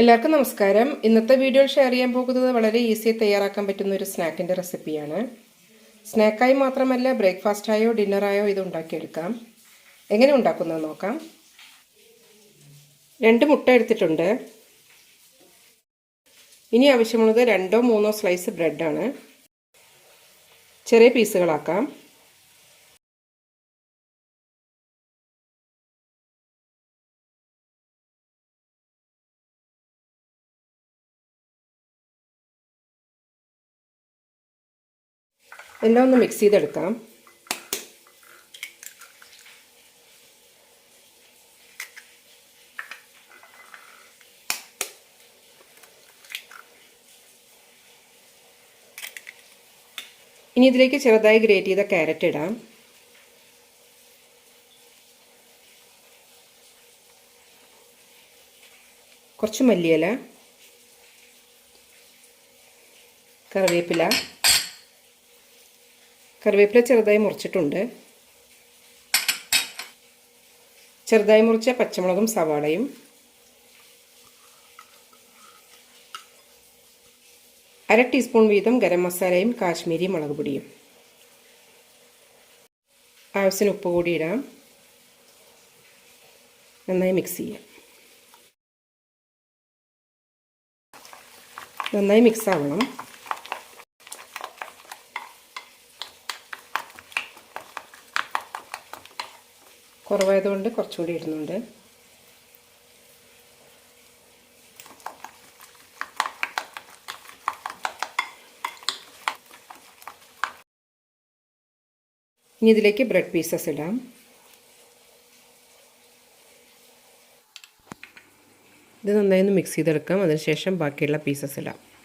എല്ലാവർക്കും നമസ്കാരം. ഇന്നത്തെ വീഡിയോയിൽ ഷെയർ ചെയ്യാൻ പോകുന്നത് വളരെ ഈസി തയ്യാറാക്കാൻ പറ്റുന്ന ഒരു സ്നാക്കിന്റെ റെസിപ്പിയാണ് സ്നാക്കായി മാത്രമല്ല ബ്രേക്ക്ഫാസ്റ്റായോ ഡിന്നറായോ ഇത് ഉണ്ടാക്കിയെടുക്കാം. എങ്ങനെ ഉണ്ടാക്കുന്നത് നോക്കാം. രണ്ട് മുട്ട എടുത്തിട്ടുണ്ട്. ഇനി ആവശ്യമുള്ളത് രണ്ടോ മൂന്നോ സ്ലൈസ് ബ്രെഡാണ് ചെറിയ പീസുകളാക്കാം എല്ലാം ഒന്ന് മിക്സ് ചെയ്തെടുക്കാം. ഇനി ഇതിലേക്ക് ചെറുതായി ഗ്രേറ്റ് ചെയ്ത ക്യാരറ്റ് ഇടാം. കുറച്ച് മല്ലിയില കറിവേപ്പില കറിവേപ്പില ചെറുതായി മുറിച്ചിട്ടുണ്ട്. ചെറുതായി മുറിച്ച പച്ചമുളകും സവാളയും. അര ടീസ്പൂൺ വീതം ഗരം മസാലയും കാശ്മീരി മുളക് പൊടിയും. ആവശ്യത്തിന് ഉപ്പ് കൂടി ഇടാം. നന്നായി മിക്സ് ചെയ്യാം. നന്നായി മിക്സ് ആവണം. കുറവായതുകൊണ്ട് കുറച്ചുകൂടി ഇടുന്നുണ്ട്. ഇനി ഇതിലേക്ക് ബ്രെഡ് പീസസ് ഇടാം. ഇത് നന്നായി ഒന്ന് മിക്സ് ചെയ്തെടുക്കാം. അതിനുശേഷം ബാക്കിയുള്ള പീസസ് ഇടാം.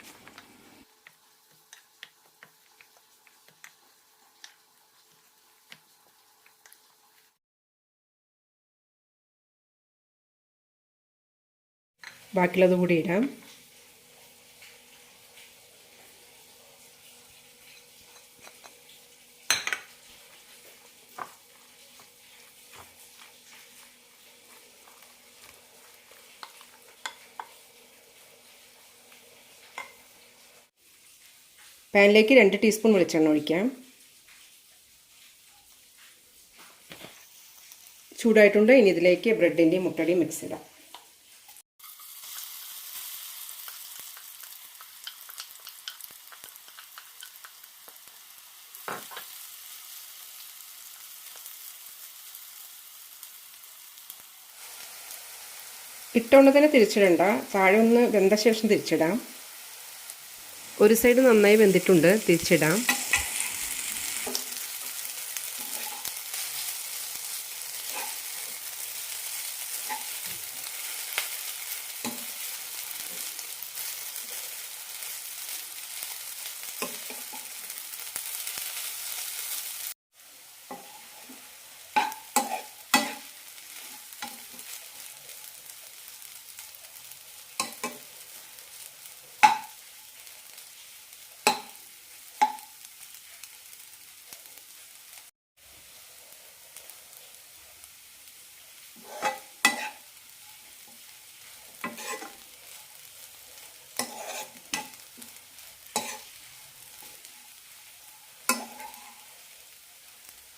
ബാക്കിയുള്ളത് കൂടി ഇടാം. പാനിലേക്ക് രണ്ട് ടീസ്പൂൺ വെളിച്ചെണ്ണ ഒഴിക്കാം. ചൂടായിട്ടുണ്ട്. ഇനി ഇതിലേക്ക് ബ്രെഡിന്റെയും മുട്ടയുടെയും മിക്സ് ഇടാം. ഇട്ടുകൊണ്ട് തന്നെ തിരിച്ചിടണ്ട. താഴെ ഒന്ന് വെന്ത ശേഷം തിരിച്ചിടാം. ഒരു സൈഡ് നന്നായി വെന്തിട്ടുണ്ട്. തിരിച്ചിടാം.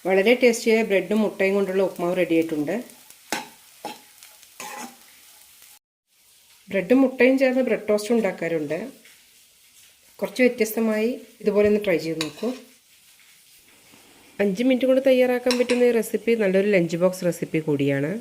വളരെ ടേസ്റ്റിയായ ബ്രെഡും മുട്ടയും കൊണ്ടുള്ള ഉപ്മാവ് റെഡിയായിട്ടുണ്ട് ബ്രെഡും മുട്ടയും ചേർന്ന് ബ്രെഡ് ടോസ്റ്റ് ഉണ്ടാക്കാറുണ്ട്. കുറച്ച് വ്യത്യസ്തമായി ഇതുപോലെ ഒന്ന് ട്രൈ ചെയ്ത് നോക്കൂ. അഞ്ച് മിനിറ്റ് കൊണ്ട് തയ്യാറാക്കാൻ പറ്റുന്ന ഈ റെസിപ്പി നല്ലൊരു ലഞ്ച് ബോക്സ് റെസിപ്പി കൂടിയാണ്.